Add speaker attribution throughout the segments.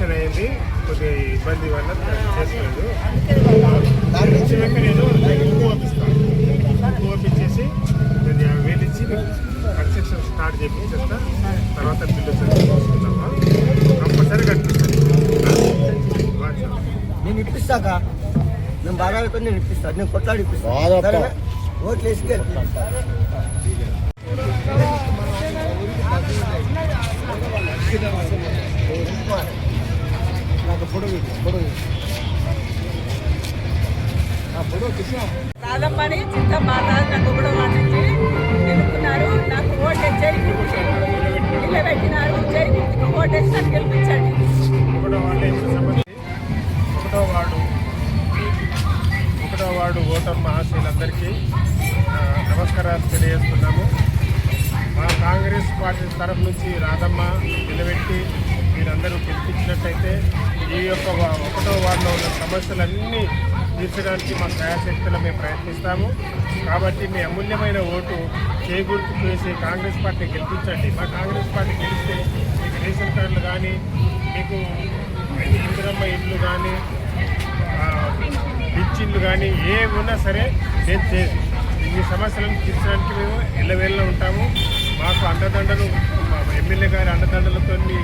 Speaker 1: Election అయింది. కొద్దిగా ఇబ్బంది వల్ల చేసుకోలేదు దాని నుంచి వెంటనే నేను ఎక్కువ పంపిస్తాను పంపించేసి నేను యాభై ఇచ్చి కన్స్ట్రక్షన్ స్టార్ట్ చేపించేస్తా తర్వాత బిల్లు తీసుకుందామా కంపల్సరీ
Speaker 2: నేను ఇప్పిస్తాక నేను బాగా నేను ఇప్పిస్తాను నేను కొట్లాడి ఇప్పిస్తాను? ఓట్లు వేసి గెలిపిస్తా.
Speaker 3: రాధమ్మని చిత్త మాతాజీ నాకు కూడా వాటించి నిలుపుకున్నారు నాకు ఓటు చేయి నిలబెట్టినారు గుర్తుకు ఓటేసి నన్ను గెలిపించండి
Speaker 1: ఒకటో వార్డు ఒకటో వార్డు ఓటర్ మహాశయులందరికీ నమస్కారాలు తెలియజేస్తున్నాము. మా కాంగ్రెస్ పార్టీ తరఫు నుంచి రాధమ్మ నిలబెట్టి మీరందరూ గెలిపించినట్టయితే ఈ యొక్క ఒకటో వార్డులో ఉన్న సమస్యలన్నీ తీర్చడానికి మా శాయశక్తులు మేము ప్రయత్నిస్తాము. కాబట్టి మీ అమూల్యమైన ఓటు చేకూర్చుకు చేసి కాంగ్రెస్ పార్టీ గెలిపించండి. మా కాంగ్రెస్ పార్టీ గెలిస్తే మీకు రేషన్ కార్డులు కానీ మీకు ఇందిరమ్మ ఇల్లు కానీ పిచ్చిళ్ళు కానీ ఏ ఉన్నా సరే నేను చేసి ఈ సమస్యలను తీర్చడానికి మేము ఎల్లవేళ్ళ ఉంటాము. మాకు అండదండలు ఎమ్మెల్యే గారి అండదండలతో మీ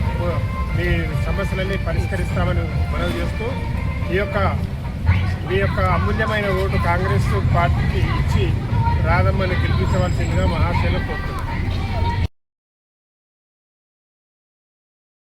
Speaker 1: మీ సమస్యలన్నీ పరిష్కరిస్తామని మనవి చేస్తూ ఈ యొక్క మీ యొక్క అమూల్యమైన ఓటు కాంగ్రెస్ పార్టీకి ఇచ్చి రాదమ్మని గెలిపించవలసిందిగా మహాశైలం కోరుతున్నాను